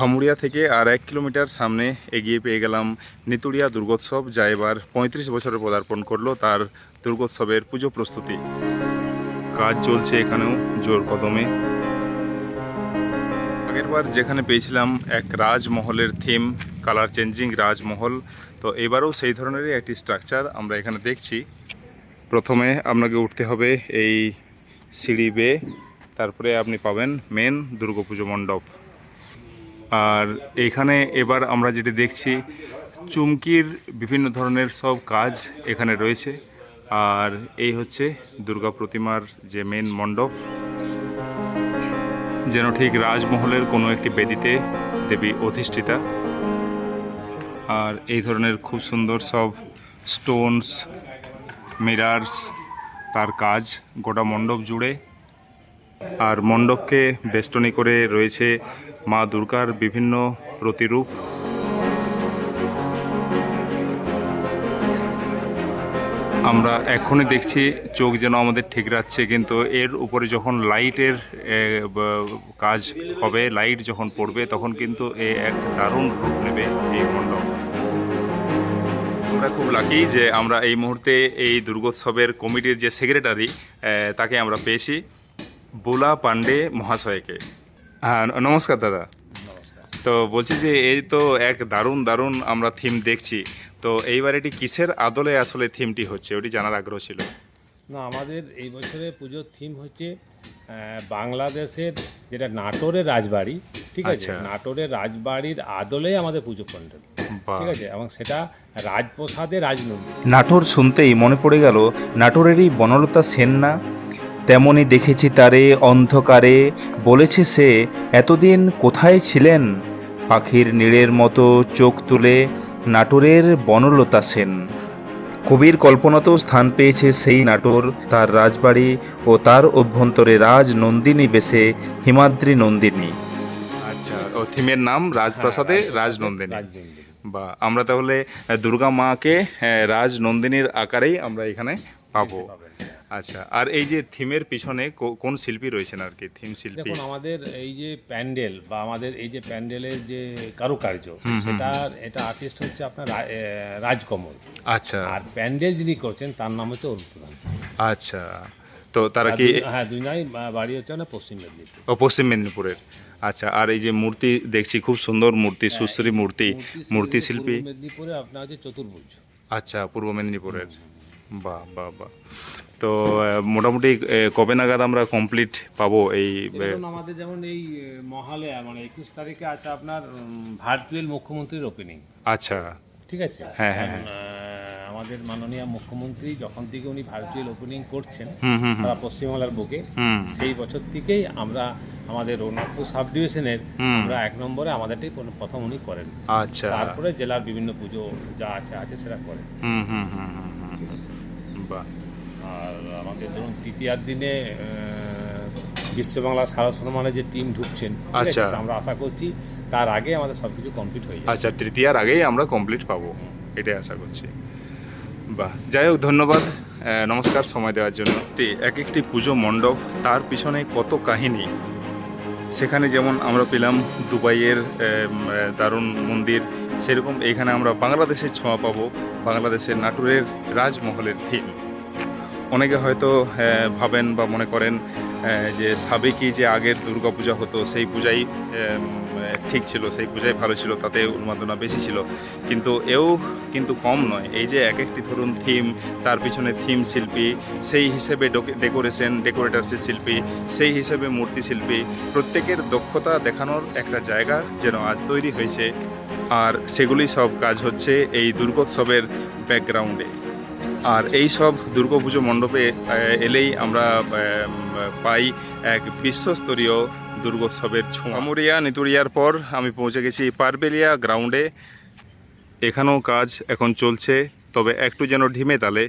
ভামুড়িয়া থেকে আর এক কিলোমিটার সামনে এগিয়ে পেয়ে গেলাম নিতুড়িয়া দুর্গোৎসব, যা এবার পঁয়ত্রিশ বছরে পদার্পণ করল তার দুর্গোৎসবের পুজো প্রস্তুতি। কাজ চলছে এখানেও, জোর কদমে। আগেরবার যেখানে পেয়েছিলাম এক রাজমহলের থিম কালার চেঞ্জিং রাজমহল, তো এবারও সেই ধরনেরই একটি স্ট্রাকচার আমরা এখানে দেখছি। প্রথমে আপনাকে উঠতে হবে এই সিঁড়ি বেয়ে, তারপরে আপনি পাবেন মেন দুর্গাপুজো মণ্ডপ। আর এখানে এবার আমরা যেটি দেখছি, চুমকির বিভিন্ন ধরনের সব কাজ এখানে রয়েছে। আর এই হচ্ছে দুর্গা প্রতিমার যে মেন মণ্ডপ, যেন ঠিক রাজমহলের কোনো একটি বেদিতে দেবী অধিষ্ঠিতা। আর এই ধরনের খুব সুন্দর সব স্টোনস মিরার্স তার কাজ গোটা মণ্ডপ জুড়ে। আর মণ্ডপকে বেষ্টনী করে রয়েছে মা দুর্গার বিভিন্ন প্রতিরূপ। আমরা এখনই দেখছি চোখ যেন আমাদের ঠিক রাখছে, কিন্তু এর উপরে যখন লাইটের কাজ হবে, লাইট যখন পড়বে, তখন কিন্তু এ এক দারুণ রূপ নেবে এই মণ্ডপ। আমরা খুব লাকি যে আমরা এই মুহূর্তে এই দুর্গোৎসবের কমিটির যে সেক্রেটারি তাকে আমরা পেয়েছি, বোলা পান্ডে মহাশয়কে। হ্যাঁ নমস্কার দাদা। তো বলছি যে এই তো এক দারুণ দারুণ আমরা থিম দেখছি। তো এইবার এটি কিসের আদলে আসলে থিমটি হচ্ছে ওটি জানার আগ্রহ ছিল? না আমাদের এই বছরের পুজোর থিম হচ্ছে বাংলাদেশের যেটা নাটোরের রাজবাড়ি ঠিক আছে? আচ্ছা। নাটোরের রাজবাড়ির আদলে আমাদের পুজো প্যান্ডেল ঠিক আছে? এবং সেটা রাজপ্রসাদে রাজনন্দী নাটোর শুনতেই মনে পড়ে গেল নাটোরেরই বনলতা সেন না? তেমনি দেখেছি তারে অন্ধকারে। বলেছে সে এতদিন কোথায় ছিলেন? পাখির নীড়ের মতো চোখ তুলে নাটোরের বনলতা সেন। কবির কল্পনাতেও স্থান পেয়েছে সেই নাটোর। তার রাজবাড়ি ও তার অভ্যন্তরে রাজ নন্দিনী বেশে হিমাদ্রি নন্দিনী। আচ্ছা ও থিমের নাম রাজপ্রাসাদে রাজনন্দিনী। রাজনন্দী বা আমরা তাহলে দুর্গা মাকে আহ, রাজনন্দিনীর আকারেই আমরা এখানে পাবো। আচ্ছা আর এই যে থিমের পিছনে কোন শিল্পী রয়েছেন আর কি থিম শিল্পী? দেখুন আমাদের এই যে প্যান্ডেল বা আমাদের এই যে প্যান্ডেলের যে কারুকার্য সেটা এটা আর্টিস্ট হচ্ছে আপনার রাজকমল। আচ্ছা। আর প্যান্ডেল যিনি করছেন তার নাম হচ্ছে অরুণ প্রধান আচ্ছা তো তারা কি হ্যাঁ দুই নাই বাড়ি হচ্ছে না পশ্চিম মেদিনীপুর। ও পশ্চিম মেদিনীপুরের। আচ্ছা আর এই যে মূর্তি দেখছি খুব সুন্দর মূর্তি সুশ্রী মূর্তি মূর্তি শিল্পী। মেদিনীপুরে আপনার হচ্ছে চতুর্ভুজ। আচ্ছা পূর্ব মেদিনীপুরের। বাহ বাহ বাহ। তো মোটামুটি কবে নাগাদ আমরা কমপ্লিট পাবো এই আমাদের যেমন এই মহালে মানে একুশ তারিখে আছে আপনার ভার্চুয়াল মুখ্যমন্ত্রীর ওপেনিং আচ্ছা। ঠিক আছে? হ্যাঁ, হ্যাঁ, আমাদের মাননীয় মুখ্যমন্ত্রী যখন থেকে উনি ভার্চুয়াল ওপেনিং করছেন সারা পশ্চিমবাংলার বুকে হুম। সেই বছর থেকেই আমরা আমাদের রৌনকপুর সাব ডিভিশনের আমরা এক নম্বরে আমাদেরটাই প্রথম- প্রথম উনি করেন। আচ্ছা। তারপরে জেলার বিভিন্ন পুজো যা আছে আছে সেটা করেন। হুম হুম হুম। বাহ আর আমাদের ধরুন তৃতীয়ার দিনে আহ, বিশ্ববাংলা সারা সম্মানে যে টিম ঢুকছেন আচ্ছা। আমরা আশা করছি তার আগে আমাদের সব কিছু কমপ্লিট হয়ে যাবে। আচ্ছা তৃতীয়ার আগেই আমরা কমপ্লিট পাবো এটাই আশা করছি। বাহ যাই হোক ধন্যবাদ নমস্কার সময় দেওয়ার জন্য। এক একটি পুজো মণ্ডপ তার পিছনে কত কাহিনী? সেখানে যেমন আমরা পেলাম দুবাইয়ের দারুণ মন্দির সেরকম এখানে আমরা বাংলাদেশের ছোঁয়া পাবো, বাংলাদেশের নাটোরের রাজমহলের থিম অনেকে হয়তো ভাবেন বা মনে করেন যে সাবেকি যে আগের দুর্গা পূজা হতো, সেই পূজাই ঠিক ছিল, সেই পূজাই ভালো ছিল, তাতে উন্মাদনা বেশি ছিল। কিন্তু এও কিন্তু কম নয়। এই যে এক একটি ধরুন থিম তার পিছনে থিম শিল্পী, সেই হিসেবে ডেকোরেশন ডেকোরেটার্সের শিল্পী, সেই হিসেবে মূর্তি শিল্পী, প্রত্যেকের দক্ষতা দেখানোর একটা জায়গা যেন আজ তৈরি হয়েছে। আর সেগুলি সব কাজ হচ্ছে এই দুর্গোৎসবের ব্যাকগ্রাউন্ডে আর এই সব দুর্গাপুজো মণ্ডপে এলেই আমরা পাই এক বিশ্বস্তরীয় দুর্গোৎসবের ছোঁয়া। আমুরিয়া নিতুরিয়ার পর আমি পৌঁছে গেছি পারবেলিয়া গ্রাউন্ডে এখানেও কাজ এখন চলছে, তবে একটু যেন ঢিমে তালে।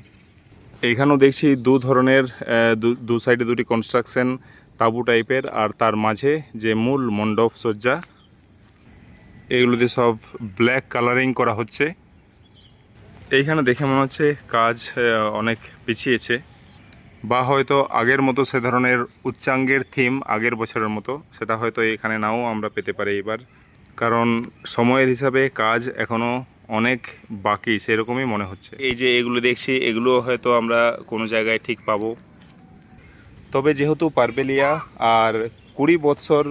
এখানেও দেখছি দু ধরনের দু সাইডে দুটি কনস্ট্রাকশন তাঁবু টাইপের আর তার মাঝে যে মূল মণ্ডপ সজ্জা এগুলোতে সব ব্ল্যাক কালারিং করা হচ্ছে। এইখানে দেখে মনে হচ্ছে কাজ অনেক পিছিয়েছে। বা হয়তো আগের মতো সে ধরনের উচ্চাঙ্গের থিম আগের বছরের মতো, সেটা হয়তো এখানে নাও আমরা পেতে পারি এবার। কারণ সময়ের হিসাবে কাজ এখনও অনেক বাকি, সেরকমই মনে হচ্ছে। এই যে এগুলো দেখছি, এগুলো হয়তো আমরা কোনো জায়গায় ঠিক পাবো। তবে যেহেতু পারবেলিয়া আর কুড়ি বৎসর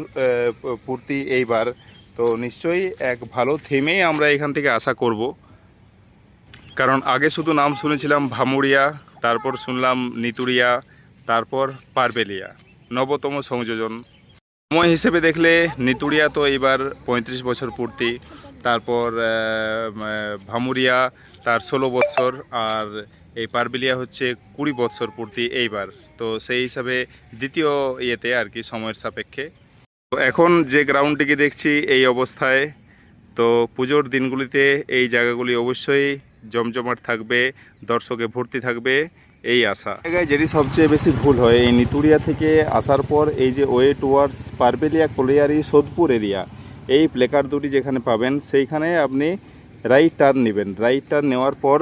পূর্তি এইবার তো নিশ্চয়ই এক ভালো থিমেই আমরা এখান থেকে আশা করব। কারণ আগে শুধু নাম শুনেছিলাম ভামুড়িয়া, তারপর শুনলাম নিতুরিয়া, তারপর পারবেলিয়া, নবতম সংযোজন। সময় হিসেবে দেখলে নিতুরিয়া তো এবার পঁয়ত্রিশ বছর পূর্তি, তারপর ভামুরিয়া তার ষোলো বৎসর, আর এই পারবেলিয়া হচ্ছে কুড়ি বৎসর পূর্তি এইবার। তো সেই হিসাবে দ্বিতীয় ইয়েতে আর কি সময়ের সাপেক্ষে এখন যে গ্রাউন্ডটিকে দেখছি এই অবস্থায়, তো পুজোর দিনগুলিতে এই জায়গাগুলি অবশ্যই জমজমাট থাকবে, দর্শকে ভর্তি থাকবে, এই আশা। জায়গায় যেটি সবচেয়ে বেশি ভুল হয়, এই নিতুরিয়া থেকে আসার পর এই যে way towards Parbelia colliery Sodepur area, এই প্লেকার দুটি যেখানে পাবেন, সেইখানে আপনি রাইট টার্ন নেবেন। রাইট টার্ন নেওয়ার পর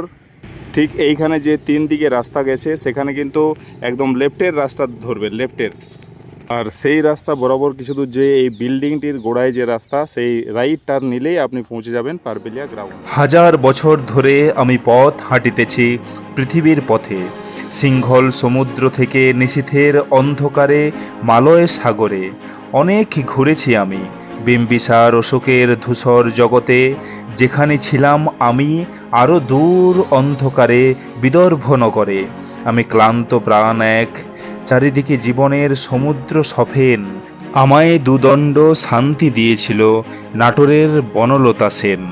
ঠিক এইখানে যে তিন দিকে রাস্তা গেছে, সেখানে কিন্তু একদম লেফটের রাস্তা ধরবেন লেফটের আর সেই রাস্তা বরাবর কিছু দূর যে এই বিল্ডিংটির গোড়ায় যে রাস্তা, সেই রাইট টার্ন নিলেই আপনি পৌঁছে যাবেন পারবেলিয়া গ্রাউন্ড হাজার বছর ধরে আমি পথ হাঁটিতেছি পৃথিবীর পথে। সিংহল সমুদ্র থেকে নিশীথের অন্ধকারে, মালয় সাগরে। অনেক ঘুরেছি আমি বিম্বিসার অশোকের ধূসর জগতে। যেখানে ছিলাম আমি আরও দূর অন্ধকারে বিদর্ভ নগরে আমি ক্লান্ত প্রাণ এক চারিদিকে জীবনের সমুদ্র সফেন। আমায় দুদণ্ড শান্তি দিয়েছিল নাটোরের বনলতা সেন।